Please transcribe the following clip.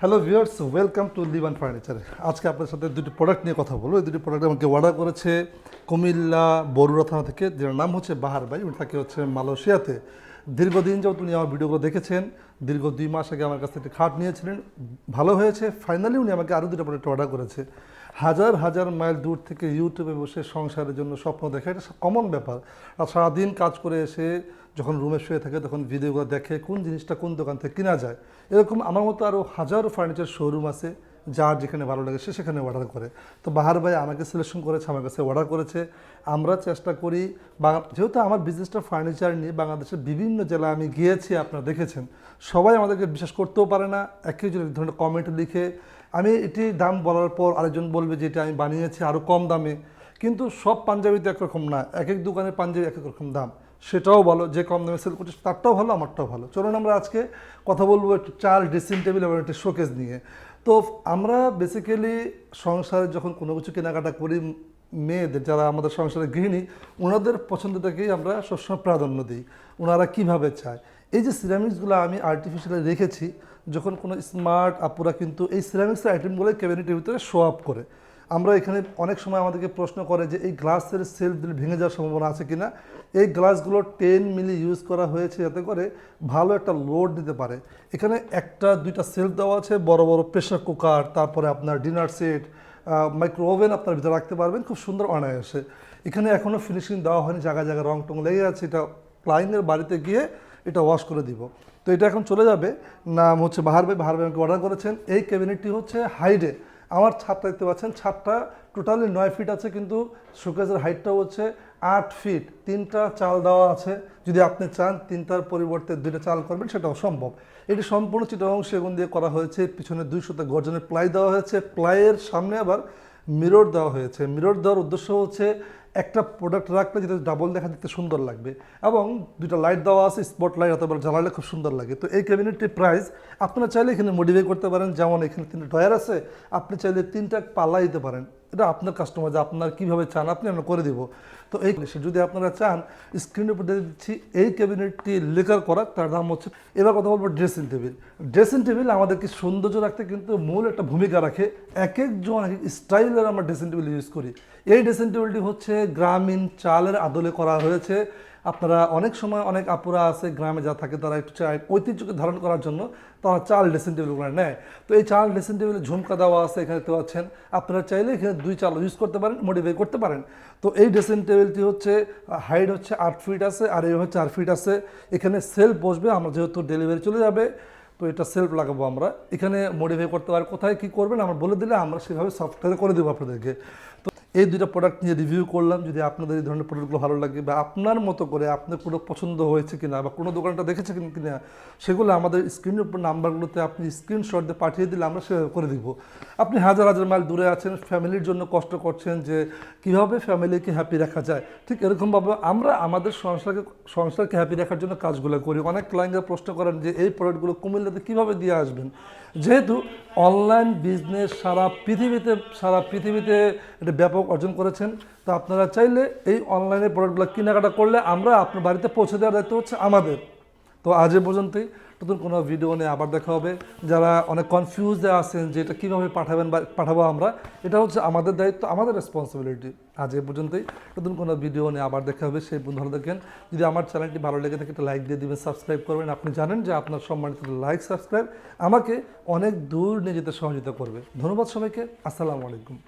Hello viewers welcome to Livan furniture আজকে আপনার সাথে দুটি প্রোডাক্ট নিয়ে কথা বলব। এই দুটি প্রোডাক্ট আমাকে অর্ডার করেছে কুমিল্লা বরুড়া থানা থেকে যার নাম হচ্ছে বাহার ভাই উনি থাকে হচ্ছে মালয়েশিয়াতে। দীর্ঘদিন যাবত উনি আমার ভিডিওগুলো দেখেছেন, দীর্ঘ দুই মাস আগে আমার কাছ থেকে খাট নিয়েছিলেন, ভালো হয়েছে। ফাইনালি উনি আমাকে আরও দুটো প্রোডাক্ট অর্ডার করেছে। হাজার হাজার মাইল দূর থেকে ইউটিউবে বসে সংসারের জন্য স্বপ্ন দেখা, এটা কমন ব্যাপার। আর সারাদিন কাজ করে এসে যখন রুমে শুয়ে থাকে তখন ভিডিওগুলো দেখে, কোন জিনিসটা কোন দোকান থেকে কেনা যায়। এরকম আমার মতো আরও হাজারো ফার্নিচার শোরুম আছে। যার যেখানে ভালো লাগে সে সেখানে অর্ডার করে। তো বাহার ভাই আমাকে সিলেকশন করেছে, আমার কাছে অর্ডার করেছে। আমরা চেষ্টা করি যেহেতু আমার বিজনেসটা ফার্নিচার নিয়ে বাংলাদেশের বিভিন্ন জেলায় আমি গিয়েছি, আপনারা দেখেছেন। সবাই আমাদেরকে বিশ্বাস করতেও পারে না যদি ধরনের কমেন্ট লিখে। আমি এটি দাম বলার পর আরেকজন বলবে যে এটা আমি বানিয়েছি আরও কম দামে। কিন্তু সব পাঞ্জাবিতে একরকম না এক এক দোকানের পাঞ্জাবি এক এক রকম দাম। সেটাও ভালো, যে কম দামে সেল করছে তারটাও ভালো, আমারটাও ভালো। চলুন আমরা আজকে কথা বলব একটু চার ড্রেসিং টেবিল এবং একটি শোকেস নিয়ে। তো আমরা বেসিক্যালি সংসারে যখন কোনো কিছু কেনাকাটা করি, মেয়েদের যারা আমাদের সংসারে গৃহিণী, ওনাদের পছন্দটাকেই আমরা সবসময় প্রাধান্য দিই। ওনারা কীভাবে চায়? এই যে সিরামিক্সগুলো আমি আর্টিফিশিয়ালি রেখেছি, যখন কোনো স্মার্ট আপুরা কিন্তু এই সিরামিক্সের আইটেমগুলো ক্যাবিনেটের ভিতরে শো আপ করে। আমরা এখানে অনেক সময় আমাদেরকে প্রশ্ন করে যে এই গ্লাসের সেলফ দিলে ভেঙে যাওয়ার সম্ভাবনা আছে কিনা? এই গ্লাসগুলো টেন মিলি ইউজ করা হয়েছে যাতে করে ভালো একটা লোড দিতে পারে। এখানে একটা, দুইটা সেলফ দেওয়া আছে, বড় বড় প্রেশার কুকার তারপরে আপনার ডিনার সেট মাইক্রো ওভেন আপনার ভিতরে রাখতে পারবেন, খুব সুন্দর অনায়াসে। এখানে এখনও ফিনিশিং দেওয়া হয়নি, জায়গায় জায়গায় রং টং লেগে আছে, এটা ক্লায়েন্টের বাড়িতে গিয়ে এটা ওয়াশ করে দিব। তো এটা এখন চলে যাবে, নাম হচ্ছে বাহার ভাই বাহার ভাই আমাকে অর্ডার করেছেন। এই ক্যাবিনেটটি হচ্ছে হাইডে আমার ছাদটা দেখতে পাচ্ছেন, ছাদটা টোটালি নয় ফিট আছে কিন্তু শোকেজের হাইটটাও হচ্ছে আট ফিট তিনটা চাল দেওয়া আছে, যদি আপনি চান তিনটার পরিবর্তে দুইটা চাল করবেন, সেটাও সম্ভব। এটি সম্পূর্ণ চিটাং সেগুন দিয়ে করা হয়েছে পিছনে দুই শত গর্জনের প্লাই দেওয়া হয়েছে। প্লাইয়ের সামনে আবার মিরর দেওয়া হয়েছে। মিরর দেওয়ার উদ্দেশ্য হচ্ছে একটা প্রোডাক্ট রাখলে যেটা ডাবল দেখা দেখতে সুন্দর লাগবে এবং দুটো লাইট দেওয়া আছে স্পট লাইট অথবা জ্বালালে খুব সুন্দর লাগে। তো এই ক্যাবিনেটটির প্রাইস আপনারা চাইলে এখানে মডিফাই করতে পারেন। যেমন এখানে তিনটা ড্রয়ার আছে, আপনি চাইলে তিনটা পাল্লা দিতে পারেন। এটা আপনার কাস্টমার যে আপনার কীভাবে চান, আপনি আমরা করে দিব। তো এই যদি আপনারা চান স্ক্রিনের উপর দিয়ে দিচ্ছি, এই ক্যাবিনেটটি লেকার করা, তার দাম হচ্ছে, এবার কথা বলব ড্রেসিং টেবিল ড্রেসিং টেবিল আমাদেরকে সৌন্দর্য রাখতে কিন্তু মূল একটা ভূমিকা রাখে। এক একজন, এক স্টাইলের আমরা ড্রেসিং টেবিল ইউজ করি। এই ড্রেসিং টেবিলটি হচ্ছে গ্রামীণ চালের আদলে করা হয়েছে। আপনারা অনেক সময় অনেক আপুরা আছে গ্রামে যা থাকে তারা একটু চায় ঐতিহ্যকে ধারণ করার জন্য তারা চাল ড্রেসিং টেবিলগুলো নেয়। তো এই চাল ড্রেসিং টেবিলে ঝুমকা দেওয়া আছে এখানে দেখতে পাচ্ছেন। আপনারা চাইলে এখানে দুই চাল ইউজ করতে পারেন মডিফাই করতে পারেন। তো এই ড্রেসিং টেবিলটি হচ্ছে, হাইট হচ্ছে আট ফিট আছে আর এই হচ্ছে চার ফিট আছে। এখানে সেলফ বসবে, আমরা যেহেতু ডেলিভারি চলে যাবে, তো এটা সেলফ লাগাবো আমরা। এখানে মডিফাই করতে পারি, কোথায় কী করবেন আমরা বলে দিলে আমরা সেভাবে সফটওয়্যারে করে দেবো আপনাদেরকে। তো এই দুইটা প্রোডাক্ট নিয়ে রিভিউ করলাম, যদি আপনাদের এই ধরনের প্রোডাক্টগুলো ভালো লাগে বা আপনার মতো করে আপনার প্রোডাক্ট পছন্দ হয়েছে কিনা বা কোনো দোকানটা দেখেছে কিনা কিনা, সেগুলো আমাদের স্ক্রিনের উপর নাম্বারগুলোতে আপনি স্ক্রিনশট দিয়ে পাঠিয়ে দিলে আমরা সেভাবে করে দিব। আপনি হাজার হাজার মাইল দূরে আছেন ফ্যামিলির জন্য কষ্ট করছেন যে কীভাবে ফ্যামিলিকে হ্যাপি রাখা যায়। ঠিক এরকমভাবে আমরা আমাদের সংসারকে সংসারকে হ্যাপি রাখার জন্য কাজগুলো করি। অনেক ক্লায়েন্টরা প্রশ্ন করেন যে এই প্রোডাক্টগুলো কুমিল্লাতে কীভাবে দিয়ে আসবেন? যেহেতু অনলাইন বিজনেস সারা পৃথিবীতে সারা পৃথিবীতে এটা ব্যাপক অর্জন করেছেন, তো আপনারা চাইলে এই অনলাইনে প্রোডাক্টগুলো কেনাকাটা করলে আমরা আপনার বাড়িতে পৌঁছে দেওয়ার দায়িত্ব হচ্ছে আমাদের। তো আজ এ পর্যন্তই। নতুন কোনো ভিডিও নিয়ে আবার দেখা হবে। যারা অনেক কনফিউজে আছেন যে এটা কীভাবে পাঠাবেন বা পাঠাবো আমরা, এটা হচ্ছে আমাদের দায়িত্ব, আমাদের রেসপন্সিবিলিটি আজ এ পর্যন্তই। নতুন কোনো ভিডিও নিয়ে আবার দেখা হবে। সেই ভালো দেখেন যদি আমার চ্যানেলটি ভালো লেগে থাকে, একটা লাইক দিয়ে দিবেন সাবস্ক্রাইব করবেন। আপনি জানেন যে আপনার সম্মানিত লাইক সাবস্ক্রাইব আমাকে অনেক দূর নিয়ে যেতে সহযোগিতা করবে। ধন্যবাদ সবাইকে। আসসালামু আলাইকুম।